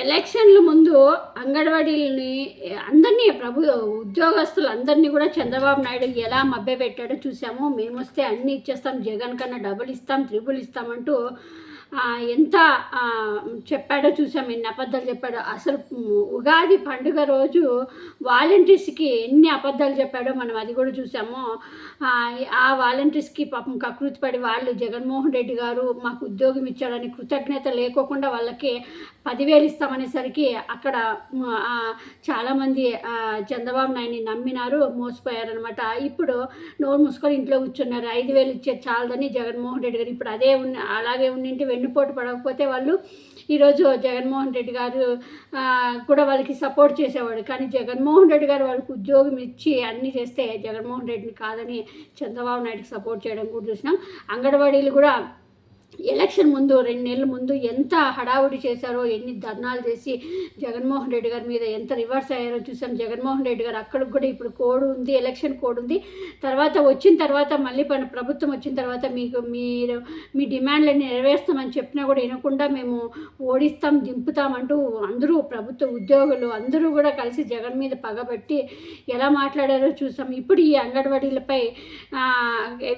ఎలక్షన్ల ముందు అంగన్వాడీలని అందరినీ ప్రభు ఉద్యోగస్తులు అందరినీ కూడా చంద్రబాబు నాయుడు ఎలా మభ్యపెట్టాడో చూసాము. మేము వస్తే అన్నీ ఇచ్చేస్తాం జగన్ కన్నా డబుల్ ఇస్తాం త్రిబుల్ ఇస్తామంటూ ఎంత చెప్పాడో చూసాం ఎన్ని అబద్ధాలు చెప్పాడో. అసలు ఉగాది పండుగ రోజు వాలంటీర్స్కి ఎన్ని అబద్ధాలు చెప్పాడో మనం అది కూడా చూసాము. ఆ, వాలంటీర్స్కి పాపం కకృతి పడి వాళ్ళు జగన్మోహన్ రెడ్డి గారు మాకు ఉద్యోగం ఇచ్చాడని కృతజ్ఞత లేకోకుండా వాళ్ళకి పదివేలు ఇస్తామనేసరికి అక్కడ చాలామంది చంద్రబాబు నాయుడిని నమ్మినారు మోసపోయారనమాట ఇప్పుడు నోరు మూసుకొని ఇంట్లో కూర్చున్నారు. ఐదు వేలు ఇచ్చే చాలదని జగన్మోహన్ రెడ్డి గారు ఇప్పుడు అదే ఉన్న అలాగే ఉండింటి వెన్నుపోటు పడకపోతే వాళ్ళు ఈరోజు జగన్మోహన్ రెడ్డి గారు కూడా వాళ్ళకి సపోర్ట్ చేసేవాడు. కానీ జగన్మోహన్ రెడ్డి గారు వాళ్ళకి ఉద్యోగం ఇచ్చి అన్నీ చేస్తే జగన్మోహన్ రెడ్డిని కాదని చంద్రబాబు నాయుడుకి సపోర్ట్ చేయడం కూడా చూసినాం. అంగన్వాడీలు కూడా ఎలక్షన్ ముందు రెండు నెలల ముందు ఎంత హడావుడి చేశారో ఎన్ని ధర్నాలు చేసి జగన్మోహన్ రెడ్డి గారి మీద ఎంత రివర్స్ అయ్యారో చూసాం. జగన్మోహన్ రెడ్డి గారు అక్కడికి కూడా ఇప్పుడు కోడ్ ఉంది ఎలక్షన్ కోడ్ ఉంది. తర్వాత వచ్చిన తర్వాత మళ్ళీ మన ప్రభుత్వం వచ్చిన తర్వాత మీకు మీరు మీ డిమాండ్లన్నీ నెరవేరుస్తామని చెప్పినా కూడా వినకుండా మేము ఓడిస్తాం దింపుతామంటూ అందరూ ప్రభుత్వ ఉద్యోగులు అందరూ కూడా కలిసి జగన్ మీద పగబట్టి ఎలా మాట్లాడారో చూసాం. ఇప్పుడు ఈ అంగన్వాడీలపై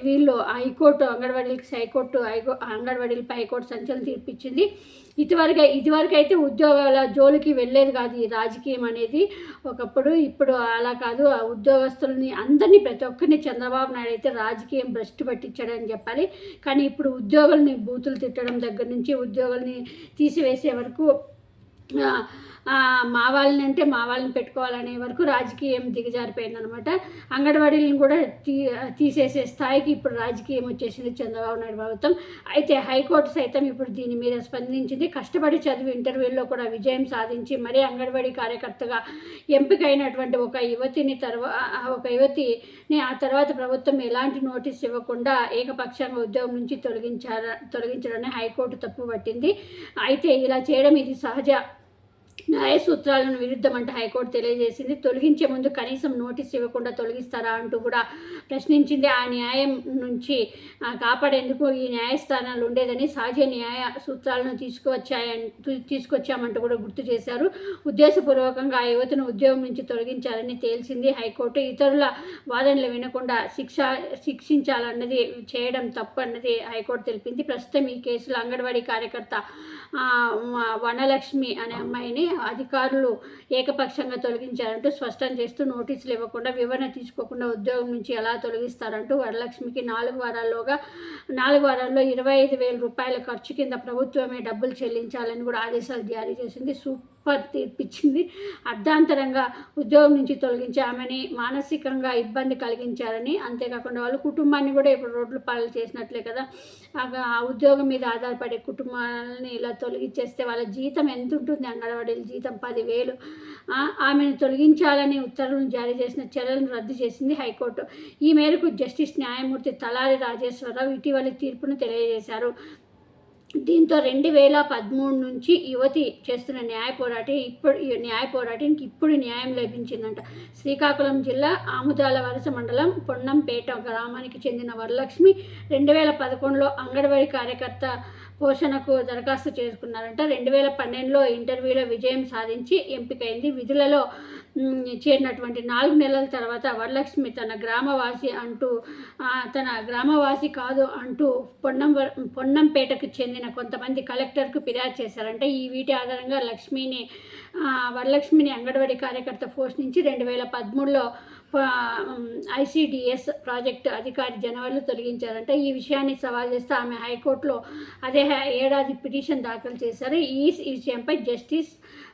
వీళ్ళు హైకోర్టు అంగన్వాడీలకి హైకోర్టు హైకో అంగన్వాడీలు హైకోర్టు సంచలనం తీర్పిచ్చింది. ఇదివరకు ఇదివరకు అయితే ఉద్యోగాల జోలికి వెళ్ళేది కాదు ఈ రాజకీయం అనేది. ఒకప్పుడు ఇప్పుడు అలా కాదు. ఆ ఉద్యోగస్తుల్ని అందరినీ ప్రతి ఒక్కరిని చంద్రబాబు నాయుడు అయితే రాజకీయం భ్రష్టు పట్టించాడని చెప్పాలి. కానీ ఇప్పుడు ఉద్యోగుల్ని బూతులు తిట్టడం దగ్గర నుంచి ఉద్యోగుల్ని తీసివేసే వరకు మా వాళ్ళని అంటే మా వాళ్ళని పెట్టుకోవాలనే వరకు రాజకీయం దిగజారిపోయిందనమాట. అంగన్వాడీలను కూడా తీ తీసేసే స్థాయికి ఇప్పుడు రాజకీయం వచ్చేసింది చంద్రబాబు నాయుడు ప్రభుత్వం. అయితే హైకోర్టు సైతం ఇప్పుడు దీని మీద స్పందించింది. కష్టపడి చదివి ఇంటర్వ్యూల్లో కూడా విజయం సాధించి మరీ అంగన్వాడీ కార్యకర్తగా ఎంపికైనటువంటి ఒక యువతిని తర్వా ఒక యువతిని ఆ తర్వాత ప్రభుత్వం ఎలాంటి నోటీస్ ఇవ్వకుండా ఏకపక్షంగా ఉద్యోగం నుంచి తొలగించార తొలగించడాన్ని హైకోర్టు తప్పు పట్టింది. అయితే ఇలా చేయడం ఇది సహజ న్యాయ సూత్రాలను విరుద్ధమంటూ హైకోర్టు తెలియజేసింది. తొలగించే ముందు కనీసం నోటీస్ ఇవ్వకుండా తొలగిస్తారా అంటూ కూడా ప్రశ్నించింది. ఆ న్యాయం నుంచి కాపాడేందుకు ఈ న్యాయస్థానాలు ఉండేదని సహజ న్యాయ సూత్రాలను తీసుకువచ్చాయని తీసుకొచ్చామంటూ కూడా గుర్తు చేశారు. ఉద్దేశపూర్వకంగా ఆ యువతను ఉద్యోగం నుంచి తొలగించాలని తేల్చింది హైకోర్టు. ఇతరుల వాదనలు వినకుండా శిక్ష శిక్షించాలన్నది చేయడం తప్పు అన్నది హైకోర్టు తెలిపింది. ప్రస్తుతం ఈ కేసులో అంగన్వాడీ కార్యకర్త వనలక్ష్మి అనే అమ్మాయిని అధికారులు ఏకపక్షంగా తొలగించారంటూ స్పష్టం చేస్తూ నోటీసులు ఇవ్వకుండా వివరణ తీసుకోకుండా ఉద్యోగం నుంచి ఎలా తొలగిస్తారంటూ వరలక్ష్మికి నాలుగు వారాల్లోగా నాలుగు వారాల్లో ఇరవై ఐదు వేల రూపాయల ఖర్చు కింద ప్రభుత్వమే డబ్బులు చెల్లించాలని కూడా ఆదేశాలు జారీ చేసింది. సూపర్ తీర్పిచ్చింది అర్ధాంతరంగా ఉద్యోగం నుంచి తొలగించి ఆమెని మానసికంగా ఇబ్బంది కలిగించారని అంతేకాకుండా వాళ్ళు కుటుంబాన్ని కూడా ఇప్పుడు రోడ్లు పాలు చేసినట్లే కదా. ఆ ఉద్యోగం మీద ఆధారపడే కుటుంబాలని ఇలా తొలగించేస్తే వాళ్ళ జీతం ఎంత ఉంటుంది అంగన్వాడీల జీతం పదివేలు ఆమెను తొలగించాలని ఉత్తర్వులను జారీ చేసిన చర్యలను రద్దు చేసింది హైకోర్టు. ఈ మేరకు జస్టిస్ న్యాయమూర్తి తలారి రాజేశ్వరరావు ఇటీవలి తీర్పును తెలియజేశారు. దీంతో రెండు వేల పదమూడు నుంచి యువతి చేస్తున్న న్యాయ పోరాటం ఇప్పుడు న్యాయ పోరాటానికి ఇప్పుడు న్యాయం లభించిందంట. శ్రీకాకుళం జిల్లా ఆముదాల వలస మండలం పొన్నంపేట గ్రామానికి చెందిన వరలక్ష్మి రెండు వేల పదకొండులో అంగన్వాడీ కార్యకర్త పోషణకు దరఖాస్తు చేసుకున్నారంట. రెండు వేల పన్నెండులో ఇంటర్వ్యూలో విజయం సాధించి ఎంపికైంది. విధులలో చేరినటువంటి నాలుగు నెలల తర్వాత వరలక్ష్మి తన గ్రామవాసి అంటూ తన గ్రామవాసి కాదు అంటూ పొన్నం పొన్నంపేటకు చెందిన కొంతమంది కలెక్టర్కు ఫిర్యాదు చేశారంటే. ఈ వీటి ఆధారంగా లక్ష్మిని వరలక్ష్మిని అంగన్వాడీ కార్యకర్త పోస్ట్ నుంచి రెండు వేల పదమూడులో ఐసిడిఎస్ ప్రాజెక్టు అధికారి జనవరిలో తొలగించారంటే. ఈ విషయాన్ని సవాల్ చేస్తూ ఆమె హైకోర్టులో అదే ఏడాది పిటిషన్ దాఖలు చేశారు. ఈ విషయంపై జస్టిస్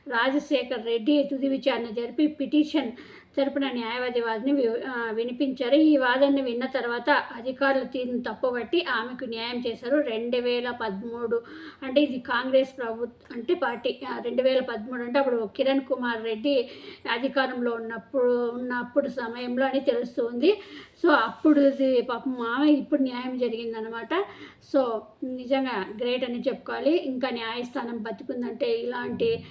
రాజశేఖర్ రెడ్డి తుది విచారణ జరిపి పిటిషన్ తరపున న్యాయవాది వాదిని వి- వినిపించారు. ఈ వాదనని విన్న తర్వాత అధికారులు తీరును తప్పుబట్టి ఆమెకు న్యాయం చేశారు. రెండు వేల పదమూడు అంటే ఇది కాంగ్రెస్ ప్రభుత్వం అంటే పార్టీ రెండు వేల పదమూడు అంటే అప్పుడు కిరణ్ కుమార్ రెడ్డి అధికారంలో ఉన్నప్పుడు ఉన్నప్పుడు సమయంలో అని తెలుస్తుంది. సో అప్పుడు ఇది పాపం ఆమె ఇప్పుడు న్యాయం జరిగిందనమాట సో నిజంగా గ్రేట్ అని చెప్పుకోవాలి. ఇంకా న్యాయస్థానం బతుకుందంటే ఇలాంటి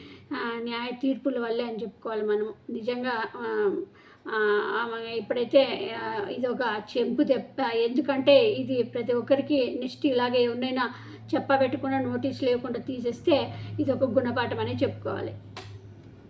న్యాయ తీర్పుల వల్లే అని చెప్పుకోవాలి మనం. నిజంగా ఇప్పుడైతే ఇది ఒక చెంపు తెప్ప. ఎందుకంటే ఇది ప్రతి ఒక్కరికి నెక్స్ట్ ఇలాగే ఎవరైనా చెప్పబెట్టకుండా నోటీస్ లేకుండా తీసేస్తే ఇది ఒక గుణపాఠం అనే చెప్పుకోవాలి.